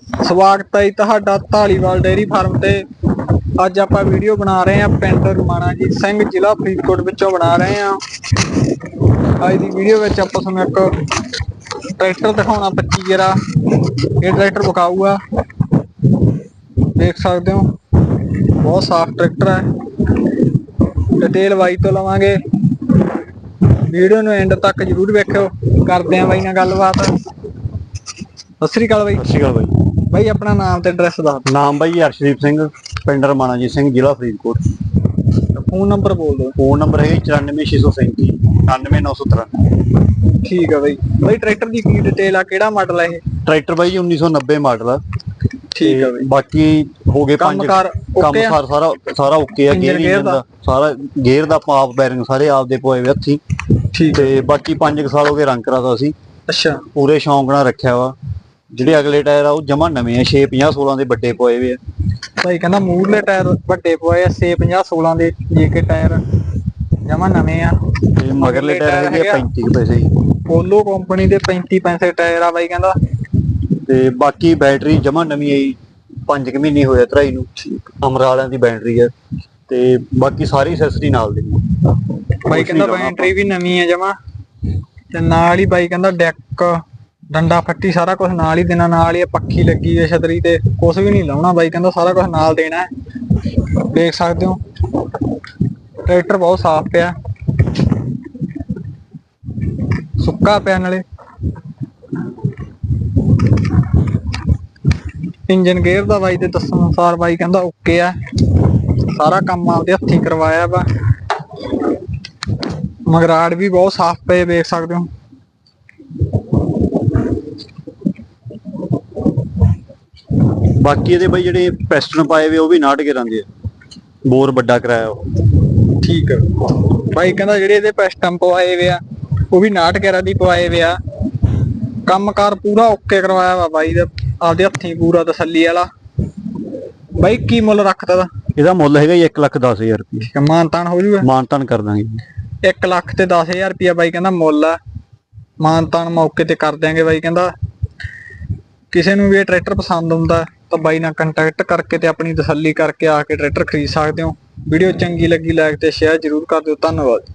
ਸਵਾਗਤ ਹੈ ਜੀ ਤੁਹਾਡਾ ਢਾਲੀਵਾਲ ਡੇਅਰੀ ਫਾਰਮ ਤੇ। ਅੱਜ ਆਪਾਂ ਵੀਡੀਓ ਬਣਾ ਰਹੇ ਹਾਂ ਪਿੰਡ ਰਮਾਣਾ ਜੀ ਸਿੰਘ ਜ਼ਿਲ੍ਹਾ ਫਰੀਦਕੋਟ ਵਿੱਚੋਂ ਬਣਾ ਰਹੇ ਹਾਂ। ਅੱਜ ਦੀ ਵੀਡੀਓ ਵਿੱਚ ਆਪਾਂ ਤੁਹਾਨੂੰ ਇੱਕ ਟਰੈਕਟਰ ਦਿਖਾਉਣਾ 25 ਗੇਰਾ। ਇਹ ਟਰੈਕਟਰ ਵਿਕਾਊਗਾ। ਦੇਖ ਸਕਦੇ ਹੋ, ਬਹੁਤ ਸਾਫ਼ ਟਰੈਕਟਰ ਹੈ। ਡਿਟੇਲ ਬਾਈ ਤੋਂ ਲਵਾਂਗੇ। ਵੀਡੀਓ ਨੂੰ ਐਂਡ ਤੱਕ ਜਰੂਰ ਵੇਖਿਓ। ਕਰਦੇ ਆਂ ਬਾਈ ਨਾਲ ਗੱਲਬਾਤ। ਸਤਿ ਸ੍ਰੀ ਅਕਾਲ ਬਾਈ। ਸਤਿ ਸ਼੍ਰੀ ਅਕਾਲ ਬਾਈ। ਬਾਈ ਆਪਣਾ ਨਾਮ ਤੇ ਐਡਰੈਸ ਦੱਸ। ਨਾਮ ਬਾਈ ਅਰਸ਼ਦੀਪ ਸਿੰਘ ਪਿੰਡ ਰਮਾਣਾ ਜੀ ਸਿੰਘ ਜ਼ਿਲ੍ਹਾ ਫਰੀਦਕੋਟ। ਦਿਓ ਫੋਨ ਨੰਬਰ ਬੋਲ ਦਿਓ। ਫੋਨ ਨੰਬਰ ਹੈ 94637 99993 ਠੀਕ ਆ ਬਾਈ। ਬਾਈ ਟਰੈਕਟਰ ਦੀ ਕੀ ਡਿਟੇਲ ਆ? ਕਿਹੜਾ ਮਾਡਲ ਆ ਇਹ? ਟਰੈਕਟਰ ਬਾਈ ਜੀ 1990 ਮਾਡਲ ਆ। ਠੀਕ ਆ ਤੇ ਬਾਈ। ਬਾਕੀ ਹੋ ਗਏ ਪੰਜ ਕੰਮਕਾਰ ਆ? ਸਾਰ ਸਾਰਾ ਸਾਰਾ ਓਕੇ ਆ Engine ਗੇਅਰ gear ਇੰਜਨ ਦਾ। ਸਾਰਾ ਗੇਅਰ ਦਾ ਪਾਪ ਬੈਰਿੰਗ ਸਾਰੇ ਆਪਦੇ ਪੋਏ ਵੇ ਹੱਥੀ ਠੀਕ ਤੇ ਬਾਕੀ 5 ਸਾਲ ਹੋ ਗਏ ਰੰਗ ਕਰਾਤਾ ਸੀ ਅੱਛਾ। ਪੂਰੇ ਸ਼ੌਂਕ ਨਾਲ ਰੱਖਿਆ ਵਾ। ਜਿਹੜੇ ਅਗਲੇ ਟਾਇਰ ਆ ਉਹ ਜਮਾ ਨਵੇਂ ਆ 6 50 16 ਦੇ ਵੱਡੇ ਪੋਏ ਵੇ ਆ। ਬਾਈ ਕਹਿੰਦਾ ਮੂਰਲੇ ਟਾਇਰ ਵੱਡੇ ਪਏ ਆ 6 50 16 ਦੇ ਜੀਕੇ ਟਾਇਰ। ਜਮਾ ਨਵੇਂ ਆ। ਤੇ ਮਗਰਲੇ ਟਾਇਰ ਹੈਗੇ ਆ 35 ਕੁ ਪੈਸੇ ਪੋਲੋ ਕੰਪਨੀ ਦੇ 35 ਪੈਸੇ ਟਾਇਰ ਆ ਬਾਈ ਕਹਿੰਦਾ। ਤੇ ਬਾਕੀ ਬੈਟਰੀ ਜਮਾ ਨਵੀਂ ਆਈ 5 ਕੁ ਮਹੀਨੇ ਹੋਏ ਆ ਧਰਾਈ ਨੂੰ। ਅਮਰਾ ਵਾਲਿਆਂ ਦੀ ਬੈਟਰੀ ਆ ਤੇ ਬਾਕੀ ਸਾਰੀ ਐਕਸੈਸਰੀ ਨਾਲ ਦੀ। ਬਾਈ ਕਹਿੰਦਾ ਬੈਟਰੀ ਵੀ ਨਵੀਂ ਆ ਜਮਾ। ਤੇ ਨਾਲ ਹੀ ਬਾਈ ਕਹਿੰਦਾ ਡੈਕ ਡੰਡਾ ਫੱਟੀ ਸਾਰਾ ਕੁਝ ਨਾਲ ਹੀ ਦੇਣਾ, ਨਾਲ ਹੀ ਪੱਖੀ ਲੱਗੀ ਹੈ ਛਤਰੀ ਤੇ ਕੁਝ ਵੀ ਨਹੀਂ ਲਾਉਣਾ ਬਾਈ, ਕਹਿੰਦਾ ਸਾਰਾ ਕੁਝ ਨਾਲ ਦੇਣਾ ਹੈ। ਦੇਖ ਸਕਦੇ ਹੋ, ਟਰੈਕਟਰ ਬਹੁਤ ਸਾਫ਼ ਪਿਆ। ਸੁੱਕਾ ਪਿਆ ਨਾਲੇ। ਇੰਜਨ ਗੇਅਰ ਦਾ ਬਾਈ ਦੇ ਦੱਸਣ ਅਨੁਸਾਰ ਬਾਈ ਕਹਿੰਦਾ ਓਕੇ ਆ। ਸਾਰਾ ਕੰਮ ਆਪਦੇ ਹੱਥੀਂ ਕਰਵਾਇਆ ਵਾ। ਮਗਰਾੜ ਵੀ ਬਹੁਤ ਸਾਫ਼ ਪਏ, ਵੇਖ ਸਕਦੇ ਹੋ। ਬਾਕੀ ਇਹਦੇ ਬਾਈ ਜਿਹੜੇ ਪੈਸਟਨ ਪਾਏ ਵੇ ਉਹ ਵੀ 69 ਗਿਰਾਂ ਦੇ ਆ। ਬੋਰ ਵੱਡਾ ਕਰਾਇਆ ਉਹ। ਠੀਕ ਹੈ ਬਾਈ ਕਹਿੰਦਾ ਜਿਹੜੇ ਇਹਦੇ ਪੈਸਟਮ ਪਵਾਏ ਵੇ ਆ ਉਹ ਵੀ 69 ਦੀ ਪਵਾਏ ਵੇ ਆ। ਕੰਮਕਾਰ ਪੂਰਾ ਓਕੇ ਕਰਵਾਇਆ ਵਾ ਬਾਈ ਦਾ ਆਪਦੇ ਹੱਥੀਂ ਪੂਰਾ ਤਸੱਲੀ ਵਾਲਾ। ਬਾਈ ਕੀ ਮੁੱਲ ਰੱਖਦਾ ਦਾ? ਇਹਦਾ ਮੁੱਲ ਹੈਗਾ ਜੀ 1 ਲੱਖ 10000 ਰੁਪਏ ਮਾਨਤਾਨ ਹੋ ਜੂਗਾ? ਮਾਨਤਨ ਕਰ ਦਾਂਗੇ 1 ਲੱਖ ਤੇ 10000 ਰੁਪਿਆ ਬਾਈ ਕਹਿੰਦਾ ਮੁੱਲ ਆ। ਮਾਨਤਾਨ ਮੌਕੇ ਤੇ ਕਰ ਦਿਆਂਗੇ ਬਾਈ ਕਹਿੰਦਾ। ਕਿਸੇ ਨੂੰ ਵੀ ਇਹ ਟਰੈਕਟਰ ਪਸੰਦ ਆਉਂਦਾ ਤਾਂ ਬਾਈ ਨਾਲ ਕੰਟੈਕਟ ਕਰਕੇ ਤੇ ਆਪਣੀ ਤਸੱਲੀ ਕਰਕੇ ਆ ਕੇ ਟਰੈਕਟਰ ਖਰੀਦ ਸਕਦੇ ਹੋ। ਵੀਡੀਓ ਚੰਗੀ ਲੱਗੀ ਲਾਈਕ ਤੇ ਸ਼ੇਅਰ ਜਰੂਰ ਕਰ ਦਿਓ। ਧੰਨਵਾਦ।